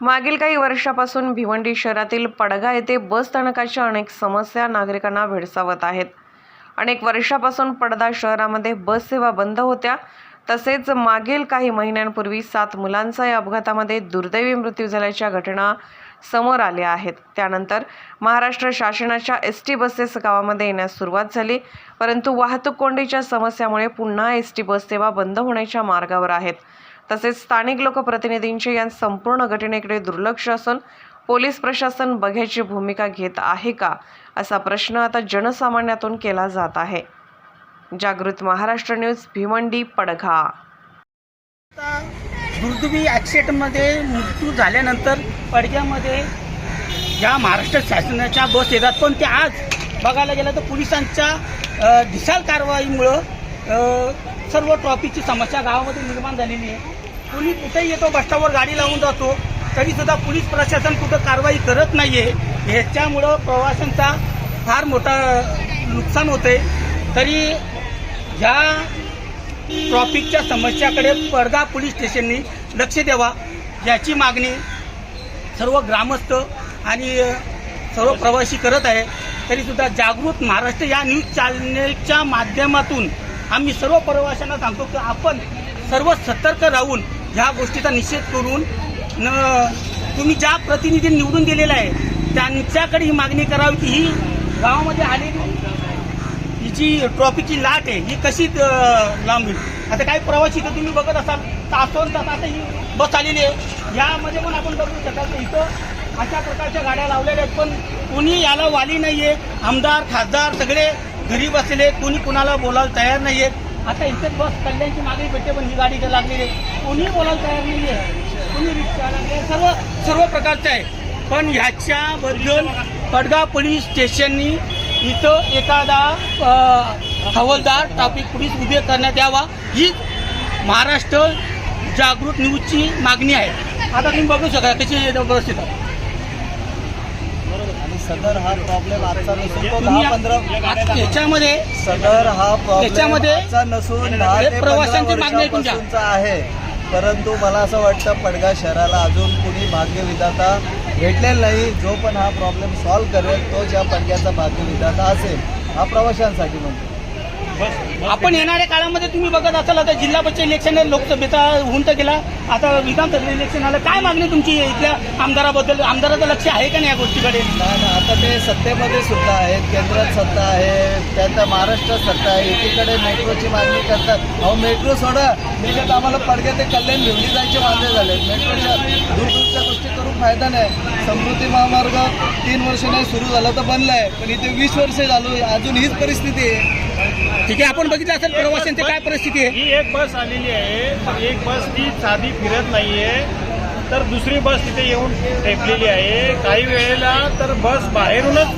मागील काही वर्षापासून भिवंडी शहरातील पडगा येथे बस स्थानकाच्या अनेक समस्या नागरिकांना भेडसावत आहेत. अनेक वर्षापासून पडदा शहरामध्ये बस सेवा बंद होत्या. तसेच मागील काही महिन्यांपूर्वी सात मुलांचा या अपघातामध्ये दुर्दैवी मृत्यू झाल्याच्या घटना समोर आल्या आहेत. त्यानंतर महाराष्ट्र शासनाच्या एस टी बसेस गावामध्ये येण्यास सुरुवात झाली. परंतु वाहतूक कोंडीच्या समस्यामुळे पुन्हा एस टी बस सेवा बंद होण्याच्या मार्गावर आहेत. तसेच स्थानिक लोकप्रतिनिधींचे या संपूर्ण घटनेकडे दुर्लक्ष असून पोलीस प्रशासन बघ्याची भूमिका घेत आहे का असा प्रश्न आता जनसामान्यातून केला जात आहे. जागृत महाराष्ट्र न्यूज भिवंडी पडघा. दुर्दैवी ॲक्सिडेंटमध्ये मृत्यू झाल्यानंतर पडग्यामध्ये ज्या महाराष्ट्र शासनाच्या बस येतात. पण त्या आज बघायला गेलं तर पोलिसांच्या अ, कारवाईमुळं सर्व ट्रॉफिकची समस्या गावामध्ये निर्माण झालेली आहे. कुणी कुठेही येतो बसस्टॉपवर गाडी लावून जातो तरीसुद्धा पोलीस प्रशासन कुठं कारवाई करत नाही आहे ह्याच्यामुळं प्रवाशांचा फार मोठा नुकसान होते तरी ह्या ट्रॉफिकच्या समस्याकडे पडदा पोलीस स्टेशननी लक्ष द्यावा याची मागणी सर्व ग्रामस्थ आणि सर्व प्रवासी करत आहे. तरीसुद्धा जागृत महाराष्ट्र या न्यूज चॅनेलच्या माध्यमातून आम्ही सर्व प्रवाशांना सांगतो की आपण सर्व सतर्क राहून ह्या गोष्टीचा निषेध करून न तुम्ही ज्या प्रतिनिधी निवडून दिलेला आहे त्यांच्याकडे ही मागणी करावी की ही गावामध्ये आलेली ही जी ट्रॉफीची लाट आहे ही कशी लांबी आता काही प्रवासी तर तुम्ही बघत असाल तासोन तास आता ही बस आलेली आहे. यामध्ये पण आपण बघू शकाल इथं अशा प्रकारच्या गाड्या लावलेल्या आहेत पण कोणी याला वाली नाही आहे आमदार खासदार सगळे घरी बसलेले कोणी कुणाला बोलायला तयार नाही आहेत आता इथे बस कल्याणची मागणी भेटते पण ही गाडी इथे लागलेली आहे. कोणी बोलायला तयार नाही आहे कोणी रिक्षा लागले सर्व सर्व प्रकारचं आहे. पण ह्याच्याबद्दल पडगा पोलीस स्टेशननी इथं एखादा हवालदार ट्राफिक पोलीस उभे करण्यात यावा. ही महाराष्ट्र जागृत न्यूजची मागणी आहे. आता तुम्ही बघू शकता कशी व्यवस्थित. आहे. सदर हा प्रॉब्लेम आजचा नसून तो तुम्ही दहा पंधरा आज त्याच्यामध्ये सदर हा प्रॉब्लेम आजचा नसून दहा प्रवाशांची मागणी आहे तुमच्या? वर्षापासूनचा आहे. परंतु मला असं वाटतं पडगा शहराला अजून कुणी भाग्यविधाता भेटलेला नाही. जो पण हा प्रॉब्लेम सॉल्व्ह करेल तोच या पडग्याचा भाग्यविधाता असेल. हा प्रवाशांसाठी म्हणतो. आपण येणाऱ्या काळामध्ये तुम्ही बघत असाल आता जिल्हा परिषद इलेक्शन आहे, लोकसभेचा होऊन तर गेला. आता विधानसभा इलेक्शन आलं काय मागणी तुमची इथल्या आमदाराबद्दल? आमदाराचं लक्ष आहे का नाही या गोष्टीकडे? ना आता ते सत्तेमध्ये सुद्धा आहेत केंद्रात सत्ता आहे त्यानंतर महाराष्ट्रात सत्ता आहे एकीकडे मेट्रोची मागणी करतात. अहो मेट्रो सोडा. त्याच्यात आम्हाला पडगे ते कल्याण भिवली जायचे वादे झाले. मेट्रोच्या दूरदूरच्या गोष्टी करून फायदा नाही. समृद्धी महामार्ग तीन वर्ष नाही सुरू झाला तर बनला आहे. पण इथे वीस वर्ष झालो अजून हीच परिस्थिती आहे. ठीक आहे आपण बघितलं असेल प्रवाशांची काय परिस्थिती आहे. ही एक बस आलेली आहे. एक बस ती साधी फिरत नाहीये. तर दुसरी बस तिथे येऊन ठेपलेली आहे. काही वेळेला तर बस बाहेरूनच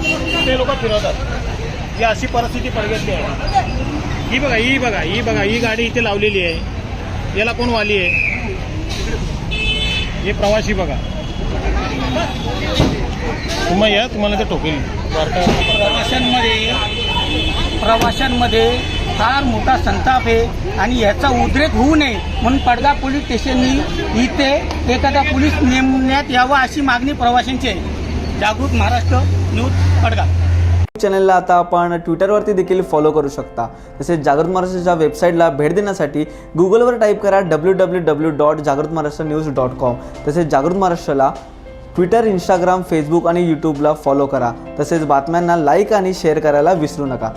ते लोक फिरवतात. ही अशी परिस्थिती पडगेतली आहे. ही बघा ही बघा ही बघा ही गाडी इथे लावलेली आहे. याला कोण वाली आहे? हे प्रवासी बघा. तुम्हाला या तुम्हाला ते ठोकेल प्रवाशांमध्ये प्रवाशांमध्ये फार मोठा संताप आहे आणि याचा उद्रेक होऊ नये म्हणून पडगा पोलीस स्टेशननी इथे एखादा पोलीस नेमण्यात यावा अशी मागणी प्रवाशांची आहे. जागृत महाराष्ट्र न्यूज पडगा. चॅनलला आता आपण ट्विटरवरती देखील फॉलो करू शकता. तसेच जागृत महाराष्ट्राच्या वेबसाईटला भेट देण्यासाठी गुगलवर टाईप करा डब्ल्यू डब्ल्यू डब्ल्यू डॉट जागृत महाराष्ट्र न्यूज डॉट कॉम तसेच जागृत महाराष्ट्राला ट्विटर इंस्टाग्राम फेसबुक आणि यूट्यूबला फॉलो करा. तसेच बातम्यांना लाईक आणि शेअर करायला विसरू नका.